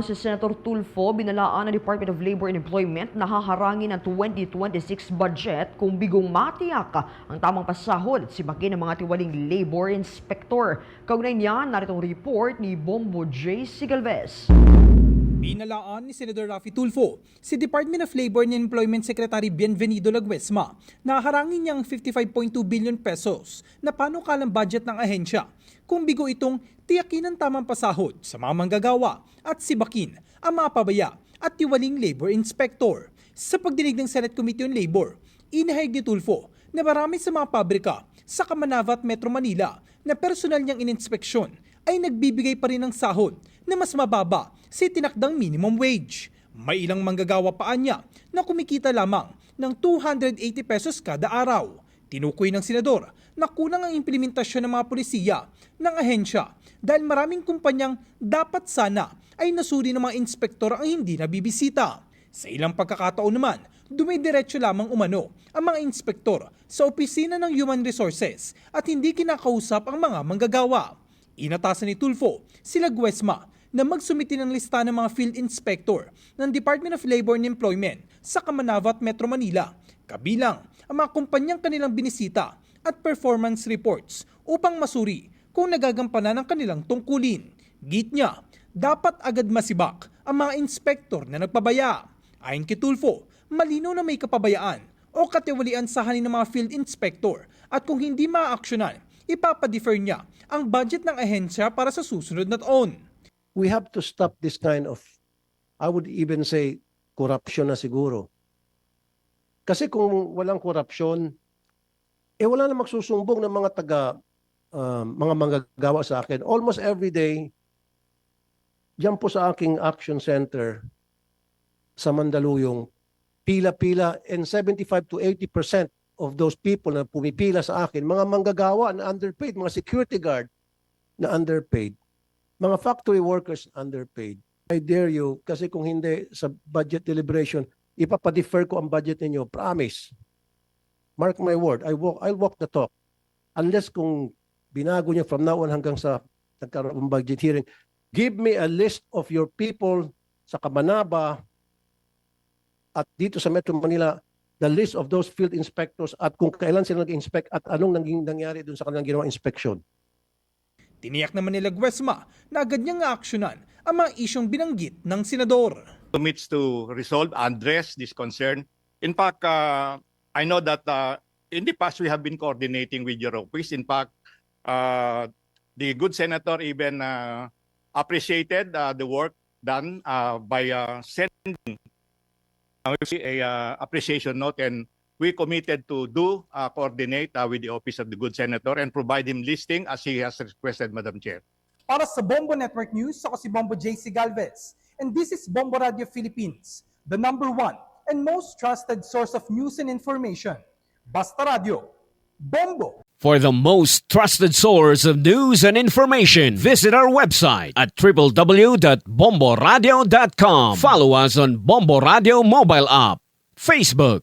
Si Senator Tulfo, binalaan ng Department of Labor and Employment na haharangin ang 2026 budget kung bigong matiyak ang tamang pasahod at sibakin ng mga tiwaling labor inspector. Kaugnay niyan, narito ang report ni Bombo J. Sigalvez. Binalaan ni Senador Rafi Tulfo si Department of Labor and Employment Secretary Bienvenido Laguesma na harangin niyang 55.2 billion pesos na panukalang budget ng ahensya kung bigo itong tiyakin ang tamang pasahod sa mga manggagawa at sibakin ang mga pabaya at tiwaling labor inspector. Sa pagdinig ng Senate Committee on Labor, inahayag ni Tulfo na marami sa mga pabrika sa Kamanava at Metro Manila na personal niyang ininspeksyon ay nagbibigay pa rin ng sahod na mas mababa sa tinakdang minimum wage. May ilang manggagawa pa niya na kumikita lamang ng 280 pesos kada araw. Tinukoy ng senador na kulang ang implementasyon ng mga polisiya ng ahensya dahil maraming kumpanyang dapat sana ay nasuri ng mga inspektor ang hindi nabibisita. Sa ilang pagkakataon naman, dumidiretso lamang umano ang mga inspektor sa opisina ng Human Resources at hindi kinakausap ang mga manggagawa. Inatasan ni Tulfo sila Guesma na magsumiti ng lista ng mga field inspector ng Department of Labor and Employment sa Kamanava at Metro Manila, kabilang ang mga kumpanyang kanilang binisita at performance reports upang masuri kung nagagampanan ang kanilang tungkulin. Git niya, dapat agad masibak ang mga inspektor na nagpabaya. Ayon kay Tulfo, malinaw na may kapabayaan o katiwalian sa hanin ng mga field inspector at kung hindi maaaksyonan, ipapadefer niya ang budget ng ahensya para sa susunod na taon. We have to stop this kind of, I would even say, corruption na siguro. Kasi kung walang korupsyon, eh wala na magsusumbong ng mga taga, uh, mga manggagawa sa akin. Almost every day, diyan po sa aking action center sa Mandaluyong, pila-pila and 75 to 80% of those people na pumipila sa akin, mga manggagawa na underpaid, mga security guard na underpaid mga factory workers underpaid. I dare you, kasi kung hindi sa budget deliberation, ipapadefer ko ang budget ninyo. Promise. Mark my word, I walk, I'll walk the talk. Unless kung binago niyo from now on hanggang sa nagkaroon ng budget hearing, give me a list of your people sa Kamanaba at dito sa Metro Manila, the list of those field inspectors at kung kailan sila nag-inspect at anong naging nangyari dun sa kanilang ginawa inspection. Tiniyak naman nila Guesma na agad niyang aaksyonan ang mga isyong binanggit ng senador. commits to resolve, address this concern. In fact, uh, I know that uh, in the past we have been coordinating with your office. In fact, uh, the good senator even uh, appreciated uh, the work done uh, by uh, sending uh, a uh, appreciation note and we committed to do uh, coordinate uh, with the office of the good senator and provide him listing as he has requested, Madam Chair. Para sa Bombo Network News, ako si Bombo JC Galvez. And this is Bombo Radio Philippines, the number one and most trusted source of news and information. Basta Radio. Bombo! For the most trusted source of news and information, visit our website at www.bomboradio.com. Follow us on Bombo Radio mobile app, Facebook,